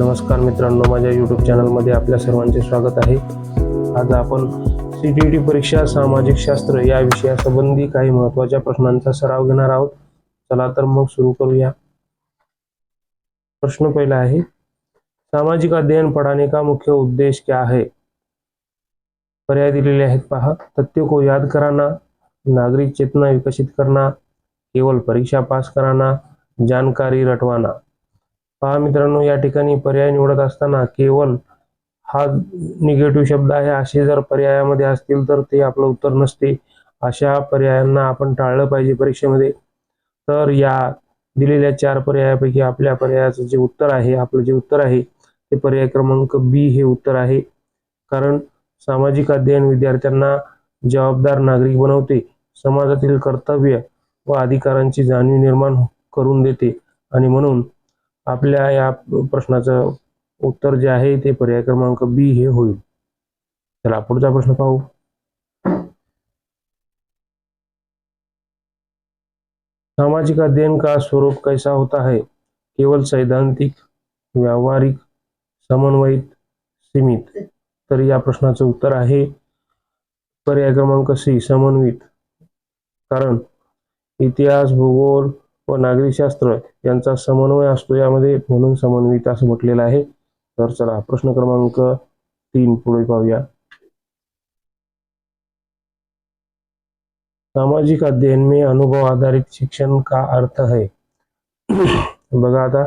नमस्कार मित्रांनो माझ्या यूट्यूब चॅनलमध्ये आपल्या सर्वांचे स्वागत आहे. आज आपण सी टी टी परीक्षा सामाजिक शास्त्र या विषयासंबंधी काही महत्त्वाच्या प्रश्नांचा सराव घेणार आहोत. चला तर मग सुरू करूया. प्रश्न पहिला आहे सामाजिक अध्ययन पढ़ाने का मुख्य उद्देश क्या है? पर्याय दिलेले आहेत पहा. तथ्यों को याद कराना नागरिक चेतना विकसित करना केवल परीक्षा पास कराना जानकारी रटवाना. पहा मित्रांनो या ठिकाणी पर्याय निवडत असताना केवळ हा निगेटिव्ह शब्द आहे. असे जर पर्यायामध्ये असतील तर ते आपलं उत्तर नसते. अशा पर्यायांना आपण टाळलं पाहिजे परीक्षेमध्ये. तर या दिलेल्या चार पर्यायापैकी आपल्या पर्यायाचं जे उत्तर आहे आपलं जे उत्तर आहे ते पर्याय क्रमांक बी हे उत्तर आहे. कारण सामाजिक अध्ययन विद्यार्थ्यांना जबाबदार नागरिक बनवते. समाजातील कर्तव्य व अधिकारांची जाणीव निर्माण करून देते. आणि म्हणून आपल्या या प्रश्नाचं उत्तर जे आहे ते पर्याय क्रमांक बी हे होईल. चला पुढचा प्रश्न पाहू. सामाजिक अध्ययन का स्वरूप कैसा होता है? केवळ सैद्धांतिक व्यावहारिक समन्वयित सीमित. तर या प्रश्नाचं उत्तर आहे पर्याय क्रमांक सी समन्वित. कारण इतिहास भूगोल व नागरिकशास्त्र यांचा समन्वय असतो. यामध्ये म्हणून समन्वित असं म्हटलेलं आहे. तर चला प्रश्न क्रमांक तीन पुढे पाहूया. सामाजिक अध्ययन में अनुभव आधारित शिक्षण का अर्थ है बघा आता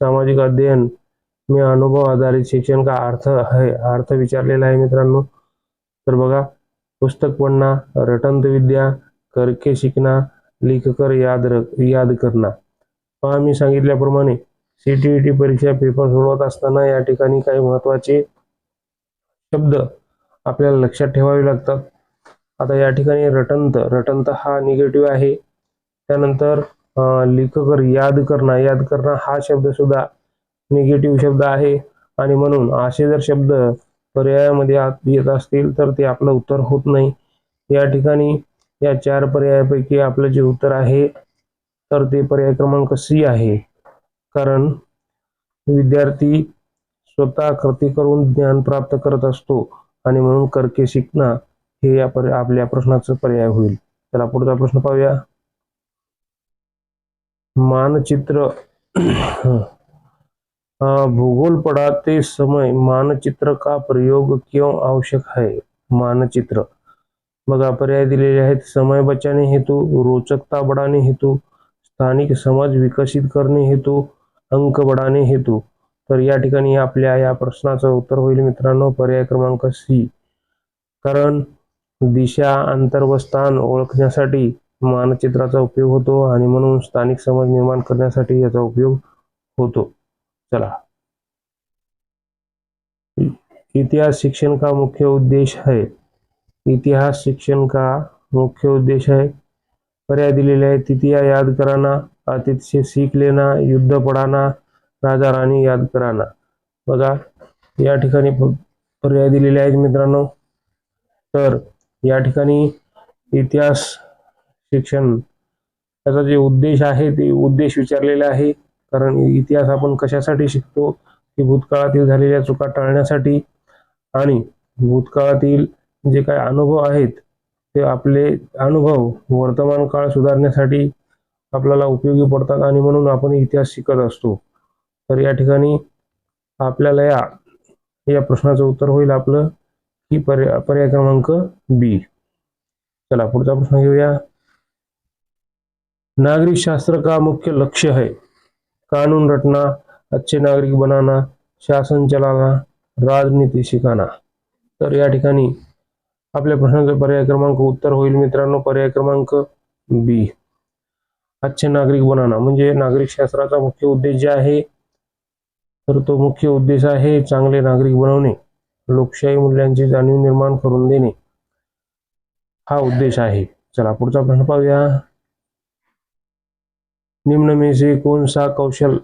सामाजिक अध्ययन में अनुभव आधारित शिक्षण का अर्थ है अर्थ विचारलेला आहे मित्रांनो. तर बघा पुस्तक पढ़ना रटंत विद्या करके शिकना लेखकर याद रख याद करना पहा मी सांगितल्याप्रमाणे सी टी टी परीक्षा पेपर सोडवत असताना या ठिकाणी काही महत्त्वाचे शब्द आपल्याला लक्षात ठेवावे लागतात. आता या ठिकाणी रटंत रटंत हा निगेटिव्ह आहे. त्यानंतर लेखकर याद करणं याद करणं हा शब्द सुद्धा निगेटिव्ह शब्द आहे. आणि म्हणून असे जर शब्द पर्यायामध्ये आत येत असतील तर ते आपलं उत्तर होत नाही. या ठिकाणी या चार पर्यायापैकी आपलं जे उत्तर आहे तर ते पर्याय क्रमांक सी आहे. कारण विद्यार्थी स्वतः कृती करून ज्ञान प्राप्त करत असतो आणि म्हणून करके शिकणं हे या आपल्या प्रश्नाचं पर्याय होईल. चला पुढचा प्रश्न पाहूया. मानचित्र अ, भूगोल पढ़ाते समय मानचित्र का प्रयोग क्यों आवश्यक है मानचित्र बघा पर्याय दिलेले आहेत. समय बचाने हेतू रोचकता बढ़ाने हेतू स्थानिक समाज विकसित करणे हेतू अंक बढ़ाने हेतू. तर या ठिकाणी आपल्या या प्रश्नाचं उत्तर होईल मित्रांनो. पर्याय क्रमांक सी कारण दिशा अंतर व स्थान ओळखण्यासाठी मानचित्राचा उपयोग होतो आणि म्हणून स्थानिक समज निर्माण करण्यासाठी याचा उपयोग होतो. चला. इतिहास शिक्षण का मुख्य उद्देश है इतिहास शिक्षण का मुख्य उद्देश है पर्याय दिलेले आहे तिथिया याद कराना अतीत से सीख लेना युद्ध पडाना राजा राणी याद कराना. बघा या ठिकाणी पर्याय दिलेले आहेत मित्रांनो. तर या ठिकाणी इतिहास शिक्षण त्याचा जे उद्देश आहे ते उद्देश विचारलेला आहे. कारण इतिहास आपण कशासाठी शिकतो? की भूतकाळातील झालेल्या चुका टाळण्यासाठी. आणि भूतकाळातील जे काही अनुभव आहेत ते आपले अनुभव वर्तमान काळ सुधारण्यासाठी आपल्याला उपयोगी पडतात आणि म्हणून आपण इतिहास शिकत असतो. तर या ठिकाणी आपल्याला या या प्रश्नाचं उत्तर होईल आपलं की पर्याय पर्याय क्रमांक बी. चला पुढचा प्रश्न घेऊया. नागरिक शास्त्र का मुख्य लक्ष्य है कानून रटना अच्छे नागरिक बनाना शासन चलाना राजनीती शिकाना. तर या ठिकाणी आपल्या प्रश्नाचा पर्याय क्रमांक उत्तर होईल. मित्रांनो पर्याय क्रमांक बी अच्छे नागरिक बनाना. म्हणजे नागरिक शास्त्राचा मुख्य उद्देश जे आहे तर तो मुख्य उद्देश आहे चांगले नागरिक बनवणे लोकशाही मूल्यांची जाणीव निर्माण करून देणे. हा उद्देश आहे. चला पुढचा प्रश्न पाहूया. निम्न में से कौन सा कौशल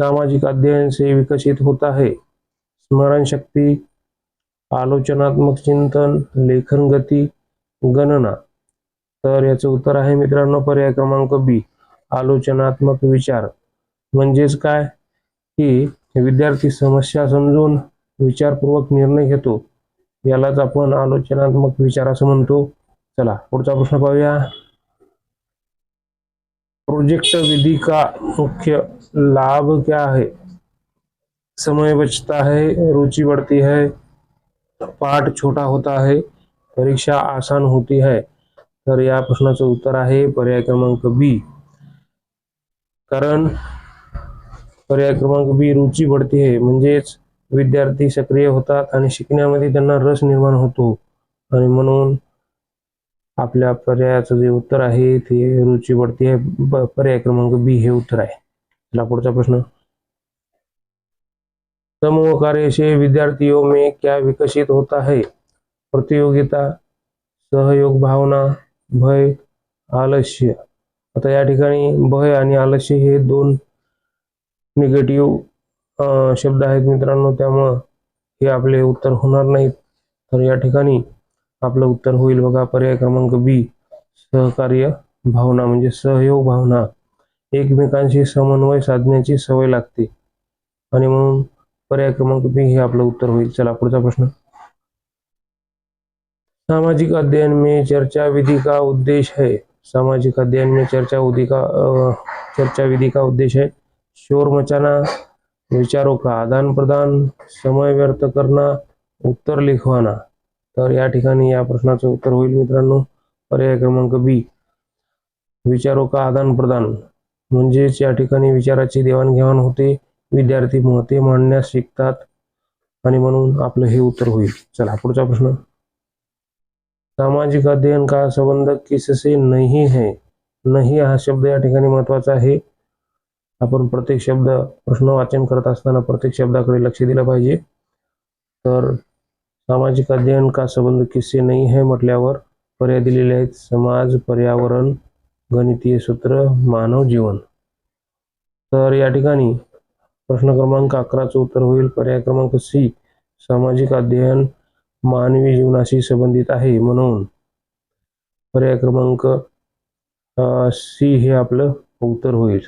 सामाजिक अध्ययन से विकसित होता है स्मरण शक्ति आलोचनात्मक चिंतन लेखन गती गणना. तर याचं उत्तर आहे मित्रांनो पर्याय क्रमांक बी आलोचनात्मक विचार. म्हणजेच काय? की विद्यार्थी समस्या समजून विचारपूर्वक निर्णय घेतो. यालाच आपण आलोचनात्मक विचार असं म्हणतो. चला पुढचा प्रश्न पाहूया. प्रोजेक्ट विधि का मुख्य लाभ क्या है? समय बचता है रुचि बढ़ती है पाठ छोटा होता है परीक्षा आसान होती है। तर या प्रश्नाचं उत्तर आहे पर्याय क्रमांक बी. कारण पर्याय क्रमांक बी रुची बढ़ती आहे म्हणजेच विद्यार्थी सक्रिय होतात आणि शिकण्यामध्ये त्यांना रस निर्माण होतो. आणि म्हणून आपल्या पर्यायाचं जे उत्तर आहे ते रुची बढ़ती आहे पर्याय क्रमांक बी हे उत्तर आहे. चला पुढचा प्रश्न. समूह कार्य से विद्यार्थियों में क्या विकसित होता है? प्रतियोगिता सहयोग भावना भय आलस्य. आता या ठिकाणी भय आणि आलस्य हे दोन निगेटिव्ह शब्द आहेत मित्रांनो. त्यामुळं हे आपले उत्तर होणार नाहीत. तर या ठिकाणी आपलं उत्तर होईल बघा. पर्याय क्रमांक बी सहकार्य भावना म्हणजे सहयोग भावना. एकमेकांशी समन्वय साधण्याची सवय लागते. आणि म्हणून पर्याय क्रमांक बी हे आपलं उत्तर होईल. चला पुढचा प्रश्न. सामाजिक अध्ययन में चर्चा विधि का उद्देश्य है? सामाजिक अध्ययन में चर्चा विधि का चर्चा विधि का उद्देश्य है? शोर मचाना विचारों का आदान प्रदान समय व्यर्थ करना उत्तर लिखवाना. तर या ठिकाणी या प्रश्नाचं उत्तर होईल मित्रांनो. पर्याय क्रमांक बी. विचारों का आदान प्रदान. म्हणजेच या ठिकाणी विचाराची देवाणघेवाण होते. विद्यार्थी मते मांडण्यास शिकतात. आणि म्हणून आपलं हे उत्तर होईल. चला पुढचा प्रश्न. सामाजिक अध्ययन का संबंध किससे नाही है? नाही हा शब्द या ठिकाणी महत्त्वाचा आहे. आपण प्रत्येक शब्द प्रश्न वाचन करत असताना प्रत्येक शब्दाकडे लक्ष दिलं पाहिजे. तर सामाजिक अध्ययन का संबंध किससे नाही है म्हटल्यावर पर्याय दिलेले आहेत. समाज पर्यावरण गणितीय सूत्र मानव जीवन. तर या ठिकाणी प्रश्न क्रमांक अकराचं उत्तर होईल. पर्याय क्रमांक सी सामाजिक अध्ययन मानवी जीवनाशी संबंधित आहे म्हणून. पर्याय क्रमांक सी हे आपलं उत्तर होईल.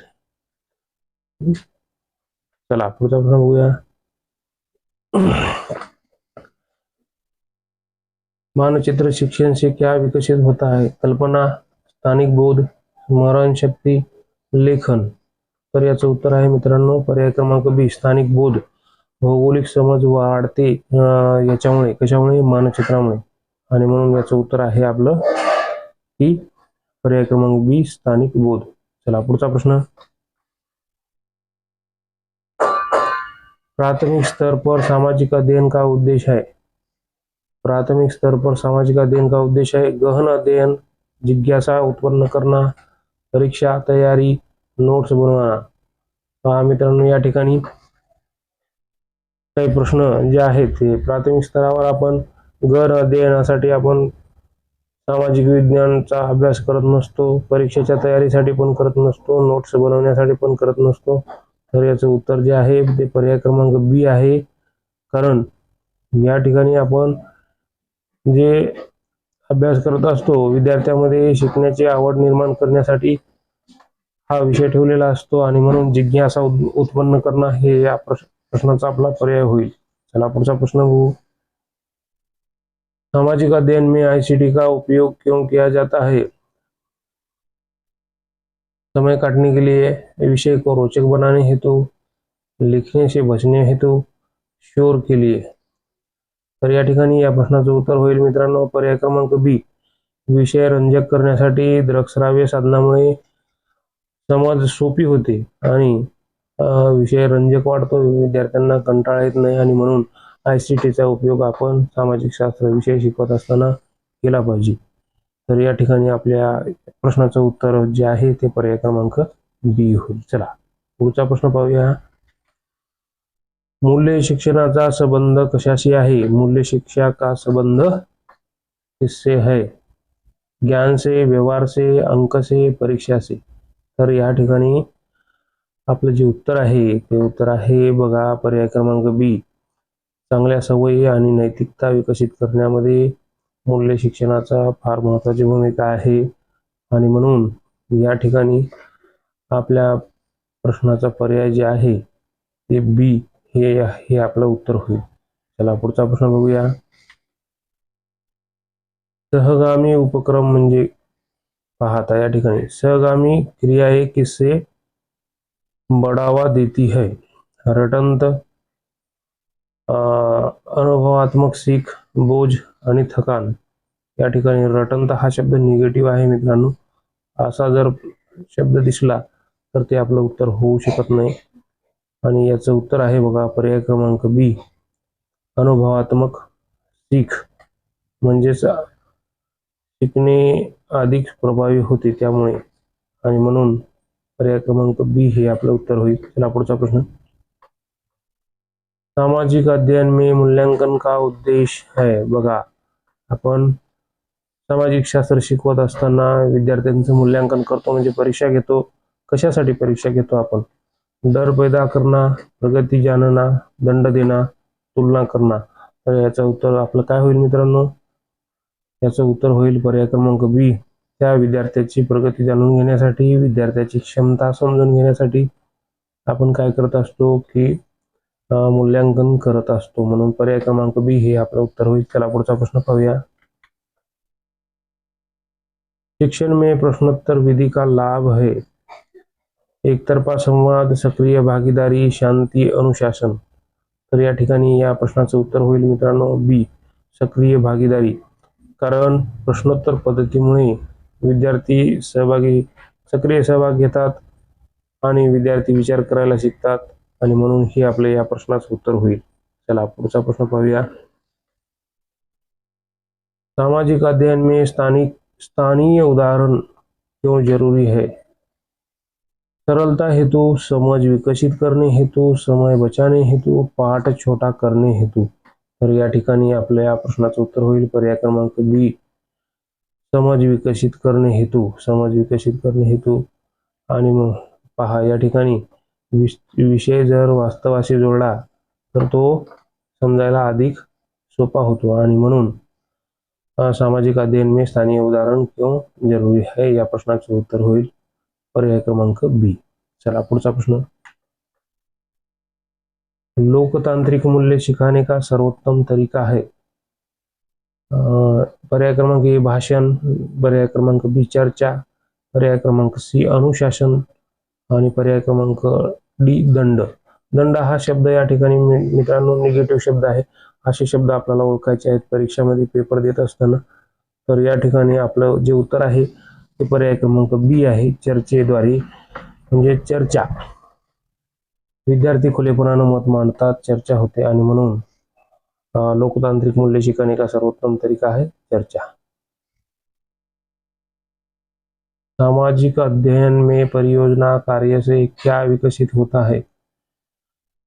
चला पुढचा प्रश्न बघूया. मानचित्र शिक्षण से क्या विकसित होता है? कल्पना स्थानिक बोध स्मरण शक्ति लेखन. तर याचं उत्तर आहे मित्रांनो पर्याय क्रमांक बी स्थानिक बोध. भौगोलिक समज वाढते याच्यामुळे कशामुळे? मानचित्रामुळे. आणि म्हणून याचं उत्तर आहे आपलं की पर्याय क्रमांक बी स्थानिक बोध. चला पुढचा प्रश्न. प्राथमिक स्तर पर सामाजिक अध्ययन का उद्देश्य है प्राथमिक स्तर पर सामाजिक अध्ययन का उद्देश्य है गहन अध्ययन जिज्ञासा उत्पन्न करना परीक्षा तयारी नोट्स बनवा. पहा मित्रांनो या ठिकाणी काही प्रश्न जे आहेत ते प्राथमिक स्तरावर आपण घर अध्ययनासाठी आपण सामाजिक विज्ञानचा अभ्यास करत नसतो परीक्षेच्या तयारीसाठी पण करत नसतो नोट्स बनवण्यासाठी पण करत नसतो. तर याचं उत्तर जे आहे ते पर्याय क्रमांक बी आहे. कारण या ठिकाणी आपण जे अभ्यास करत असतो विद्यार्थ्यामध्ये शिकण्याची आवड निर्माण करण्यासाठी हा विषय ठेवलेला असतो आणि म्हणून जिज्ञासा उत्पन्न करणं हे या प्रश्नाचा आपला पर्याय होईल. चला पुढचा प्रश्न बघू. सामाजिक अध्ययन में आईसीटी का उपयोग क्यों किया जाता है? समय काटने के लिए विषय को रोचक बनाने हेतु लिखने से बचने हेतु शोर के लिए। तर या ठिकाणी या प्रश्नाचं उत्तर होईल मित्रांनो. पर्याय क्रमांक बी विषय रंजक करण्यासाठी दृकश्राव्य साधनामुळे समज सोपी होते आणि विषय रंजक वाढतो. विद्यार्थ्यांना कंटाळा येत नाही आणि म्हणून आय सी टीचा उपयोग आपण सामाजिक शास्त्र विषय शिकवत असताना केला पाहिजे. तर या ठिकाणी आपल्या प्रश्नाचं उत्तर जे आहे ते पर्याय क्रमांक बी होईल. चला पुढचा प्रश्न पाहूया. मूल्य शिक्षणाचा संबंध कशाशी आहे? मूल्य शिक्षा का संबंध किससे है ज्ञान से व्यवहार से अंक से परीक्षा से तर या ठिकाणी आपलं जे उत्तर आहे ते उत्तर आहे बघा पर्याय क्रमांक बी चांगल्या सवयी आणि नैतिकता विकसित करण्यामध्ये मूल्य शिक्षणाचा फार महत्त्वाची भूमिका आहे. आणि म्हणून या ठिकाणी आपल्या प्रश्नाचा पर्याय जे आहे ते बी हे हे आपलं उत्तर होईल. चला पुढचा प्रश्न बघूया. सहगामी उपक्रम म्हणजे पाहता या ठिकाणी. सहगामी क्रिया हे किससे बढ़ावा देती है. रटंत अनुभवात्मक सीख बोझ आणि थकान. या ठिकाणी रटंत हा शब्द निगेटिव्ह आहे मित्रांनो. असा जर शब्द दिसला तर ते आपलं उत्तर होऊ शकत नाही. आणि याचं उत्तर आहे बघा पर्याय क्रमांक बी अनुभवात्मक सीख. म्हणजेच शिकणे अधिक प्रभावी होते त्यामुळे. आणि म्हणून पर्याय क्रमांक बी हे आपलं उत्तर होईल. चला पुढचा प्रश्न. सामाजिक अध्ययन में मूल्यांकन का उद्देश है? बघा आपण सामाजिक शास्त्र शिकवत असताना विद्यार्थ्यांचं मूल्यांकन करतो म्हणजे परीक्षा घेतो. कशासाठी परीक्षा घेतो आपण? डर पैदा करणं प्रगती जानना दंड देणं तुलना करना तर याचं उत्तर आपलं काय होईल मित्रांनो? याचं उत्तर होईल पर्याय क्रमांक बी. त्या विद्यार्थ्याची प्रगती जाणून घेण्यासाठी विद्यार्थ्याची क्षमता समजून घेण्यासाठी आपण काय करत असतो की मूल्यांकन करत असतो. म्हणून पर्याय क्रमांक बी हे आपलं उत्तर होईल. चला पुढचा प्रश्न पाहूया. शिक्षण में प्रश्नोत्तर विधि का लाभ है? एकतर्फा संवाद सक्रिय भागीदारी शांती अनुशासन. तर या ठिकाणी या प्रश्नाचं उत्तर होईल मित्रांनो. बी. सक्रिय भागीदारी. कारण प्रश्नोत्तर पद्धतीमुळे विद्यार्थी सहभागी सक्रिय सहभाग घेतात आणि विद्यार्थी विचार करायला शिकतात. आणि म्हणून ही आपल्या या प्रश्नाचं उत्तर होईल. चला पुढचा प्रश्न पाहूया. सामाजिक अध्ययन में स्थानिक स्थानीय उदाहरण क्यों जरूरी है? सरलता हेतु समझ विकसित करणे हेतु समय बचाने हेतु पाठ छोटा करणे हेतु। तर या ठिकाणी आपल्या या प्रश्नाचं उत्तर होईल. पर्याय क्रमांक बी. समाज विकसित करणे हेतू. समाज विकसित करणे हेतू. आणि मग पहा या ठिकाणी विषय जर वास्तवाशी जोडला तर तो समजायला अधिक सोपा होतो. आणि म्हणून सामाजिक अध्ययन में स्थानीय उदाहरण क्यों जरूरी है? या प्रश्नाचं उत्तर होईल. पर्याय क्रमांक बी. चला पुढचा प्रश्न. लोकतांत्रिक मूल्य सिखाने का सर्वोत्तम तरीका है। पर्याय क्रमांक ए भाषण पर्याय क्रमांक बी चर्चा पर्याय क्रमांक सी अनुशासन आणि पर्याय क्रमांक डी दंड। दंड हा शब्द या ठिकाणी मित्रांनो निगेटिव्ह शब्द आहे। असे शब्द आपल्याला ओळखायचे आहेत। परीक्षामध्ये पेपर देत असताना तर या ठिकाणी आपलं जे उत्तर आहे ते पर्याय क्रमांक बी आहे चर्चेद्वारे म्हणजे चर्चा। विद्यार्थी खुलेपणानं मत मांडतात चर्चा होते आणि म्हणून लोकतांत्रिक मूल्य शिकणे का सर्वोत्तम तरीका आहे चर्चा. सामाजिक अध्ययन में परियोजना कार्य से क्या विकसित होता है?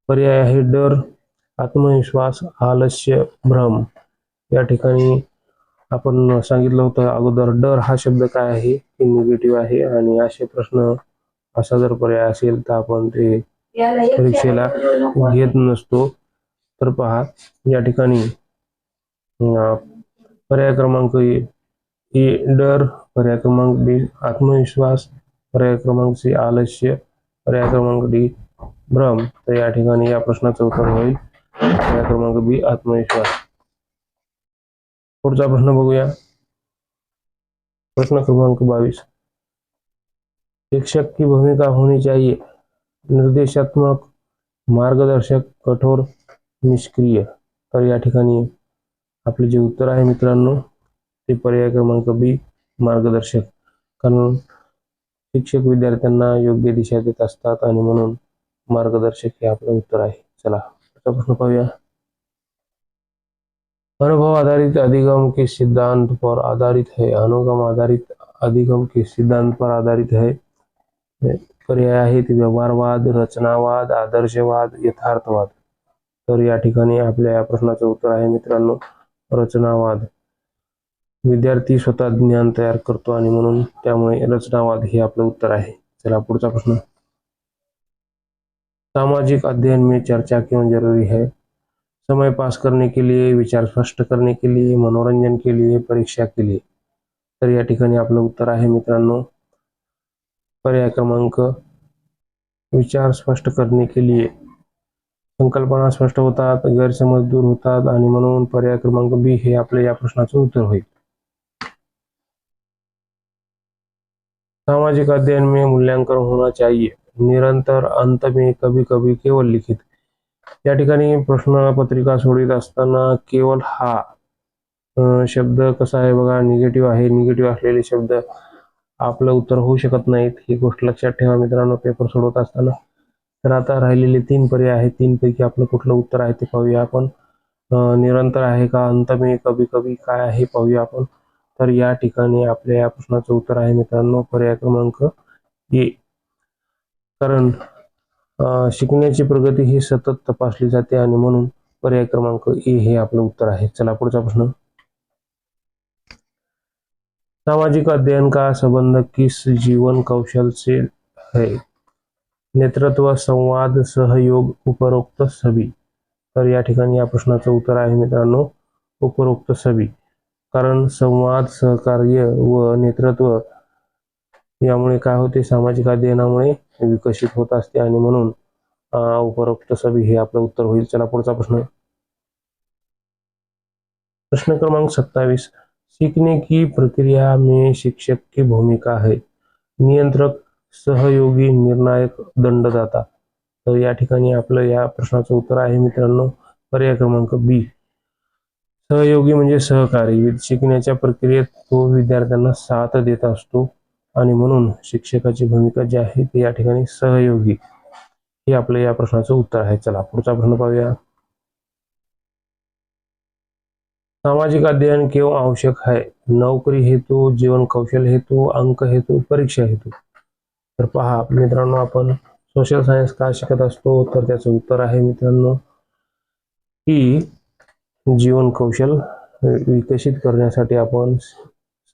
पर्याय आहे डर आत्मविश्वास आलस्य भ्रम. या ठिकाणी आपण सांगितलं होतं अगोदर डर हा शब्द काय आहे? की निगेटिव्ह आहे आणि असे प्रश्न असा जर पर्याय असेल तर आपण ते परीक्षेला पहा क्रमांक डर, पर्याय क्रमांक बी, आत्मविश्वास, पर्याय क्रमांक सी, आलस्य, पर्याय क्रमांक डी, भ्रम. तर या ठिकाणी या प्रश्नाचं उत्तर पर्याय क्रमांक बी, आत्मविश्वास. प्रश्न बघूया. प्रश्न क्रमांक बावीस. शिक्षक की भूमिका होनी चाहिए? निर्देशात्मक, मार्गदर्शक, कठोर, निष्क्रिय. तर या आपले जे उत्तर आहे मित्रांनो, ते पर्याय क्रमांक बी मार्गदर्शक. कारण शिक्षक विद्यार्थ्यांना योग्य दिशा देत असतात आणि म्हणून मार्गदर्शक हे आपलं उत्तर आहे. चला प्रश्न पाहूया. अनुभव आधारित अधिगम के सिद्धांत पर आधारित है. अनुगम आधारित अधिगम के सिद्धांत पर आधारित है. पर्याय आहेत व्यवहारवाद रचनावाद आदर्शवाद यथार्थवाद. तर या ठिकाणी आपल्या या प्रश्नाचं उत्तर आहे मित्रांनो रचनावाद. विद्यार्थी स्वतः ज्ञान तयार करतो आणि म्हणून त्यामुळे रचनावाद हे आपलं उत्तर आहे. चला पुढचा प्रश्न. सामाजिक अध्ययन में चर्चा क्यों जरूरी है. समय पास करने के लिए विचार स्पष्ट करने के लिए मनोरंजन के लिए परीक्षा के लिए. तर या ठिकाणी आपलं उत्तर आहे मित्रांनो पर्याय क्रमांक. विचार स्पष्ट करने के लिए. संकल्पना स्पष्ट होतात गैरसमज दूर होतात आणि म्हणून पर्याय क्रमांक बी हे आपल्या या प्रश्नाचं उत्तर होईल. सामाजिक अध्ययन में मूल्यांकन होना चाहिए निरंतर अंत में कभी कभी केवळ लिखित. या ठिकाणी प्रश्नपत्रिका सोडवित असताना केवळ हा शब्द कसा आहे बघा. निगेटिव्ह आहे निगेटिव्ह असलेले शब्द. आपलं उत्तर होऊ शकत नाहीत. ही गोष्ट लक्षात ठेवा मित्रांनो पेपर सोडवत असताना. तर आता राहिलेले तीन पर्याय आहेत. तीन पैकी आपलं कुठलं उत्तर आहे ते पाहूया आपण. निरंतर आहे का? अंतमे कभी कभी काय आहे पाहूया आपण. तर या ठिकाणी आपल्या या प्रश्नाचं उत्तर आहे मित्रांनो पर्याय क्रमांक ए. कारण शिकण्याची प्रगती ही सतत तपासली जाते आणि म्हणून पर्याय क्रमांक ए हे आपलं उत्तर आहे. चला पुढचा प्रश्न. सामाजिक अध्ययन का संबंध किस जीवन कौशल से है? नेतृत्व संवाद सहयोग उपरोक्त सभी। तर या ठिकाणी या प्रश्नाचं उत्तर आहे मित्रांनो उपरोक्त सभी. कारण संवाद सहकार्य व नेतृत्व यामुळे काय होते? सामाजिक अध्ययनामुळे विकसित होत असते आणि म्हणून उपरोक्त सभी हे आपलं उत्तर होईल. चला पुढचा प्रश्न. प्रश्न क्रमांक सत्तावीस. सीखने की प्रक्रिया में शिक्षक की भूमिका है नियंत्रक सहयोगी निर्णायक दंडदाता. तर या ठिकाणी आपलं या प्रश्नाचं उत्तर आहे मित्रांनो. पर्याय क्रमांक बी. सहयोगी म्हणजे सहकारी. शिकण्याच्या प्रक्रियेत तो विद्यार्थ्यांना साथ देत असतो. आणि म्हणून शिक्षकाची भूमिका जी आहे ती या ठिकाणी सहयोगी. हे आपलं या प्रश्नाचं उत्तर आहे. चला पुढचा प्रश्न पाहूया. सामाजिक अध्ययन केवळ आवश्यक आहे. नोकरी हेतू जीवन कौशल हेतू अंक हेतू परीक्षा हेतू. तर पहा मित्रांनो आपण सोशल सायन्स का शिकत असतो? तर त्याचं उत्तर आहे मित्रांनो की जीवन कौशल विकसित करण्यासाठी आपण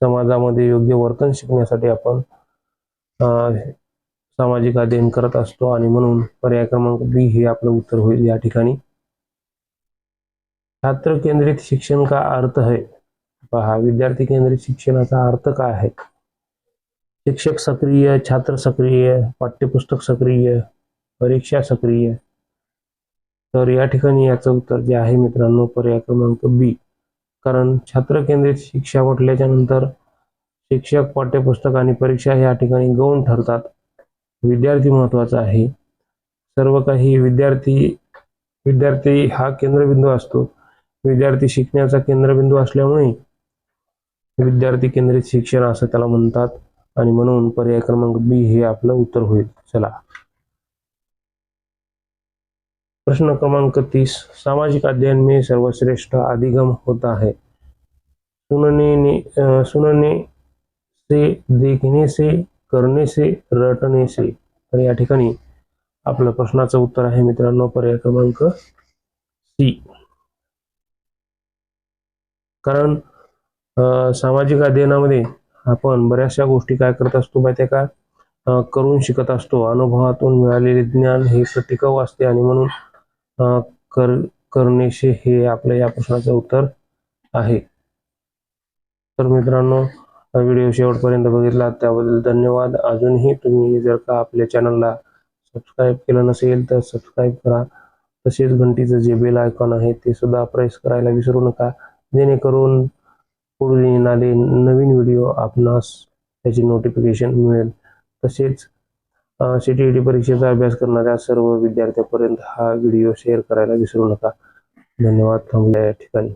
समाजामध्ये योग्य वर्तन शिकण्यासाठी आपण सामाजिक अध्ययन करत असतो. आणि म्हणून पर्याय क्रमांक बी हे आपलं उत्तर होईल या ठिकाणी. छात्र केंद्रित शिक्षण का अर्थ है? पहा विद्यार्थी केंद्रित शिक्षणाचा अर्थ काय आहे? शिक्षक सक्रिय छात्र सक्रिय पाठ्यपुस्तक सक्रिय परीक्षा सक्रिय? तर या ठिकाणी याचं उत्तर जे आहे मित्रांनो पर्याय क्रमांक बी कारण छात्र केंद्रित शिक्षा म्हटल्याच्या नंतर शिक्षक पाठ्यपुस्तक आणि परीक्षा या ठिकाणी गौण ठरतात. विद्यार्थी महत्त्वाचा आहे. सर्व काही विद्यार्थी विद्यार्थी हा केंद्रबिंदू असतो. विद्यार्थी शिकण्याचा केंद्रबिंदू असल्यामुळे विद्यार्थी केंद्रित शिक्षण असं त्याला म्हणतात. आणि म्हणून पर्याय क्रमांक बी हे आपलं उत्तर होईल. चला. प्रश्न क्रमांक तीस. सामाजिक अध्ययन में सर्वश्रेष्ठ अधिगम होता है सुनने ने सुनने से देखने से करने से रटने से. तर या ठिकाणी आपलं प्रश्नाचं उत्तर आहे मित्रांनो पर्याय क्रमांक सी. कारण सामाजिक अध्ययनामध्ये आपण बऱ्याचशा गोष्टी काय करत असतो माहिती आहे का करून शिकत असतो. अनुभवातून मिळालेले ज्ञान हे टिकाऊ असते आणि म्हणून कर करणेशे हे आपल्या या प्रश्नाचं उत्तर आहे. तर मित्रांनो व्हिडिओ शेवटपर्यंत बघितला. त्याबद्दल धन्यवाद. अजूनही तुम्ही जर का आपल्या चॅनलला सबस्क्राईब केलं नसेल तर सबस्क्राईब करा. तसेच घंटीचं जे बेल आयकॉन आहे ते सुद्धा प्रेस करायला विसरू नका. जेणेकरून पुढे येणारे नवीन व्हिडिओ आपणास त्याची नोटिफिकेशन मिळेल. तसेच सी टी ई टी परीक्षेचा अभ्यास करणाऱ्या सर्व विद्यार्थ्यांपर्यंत हा व्हिडिओ शेअर करायला विसरू नका. धन्यवाद. थांबल्या या ठिकाणी.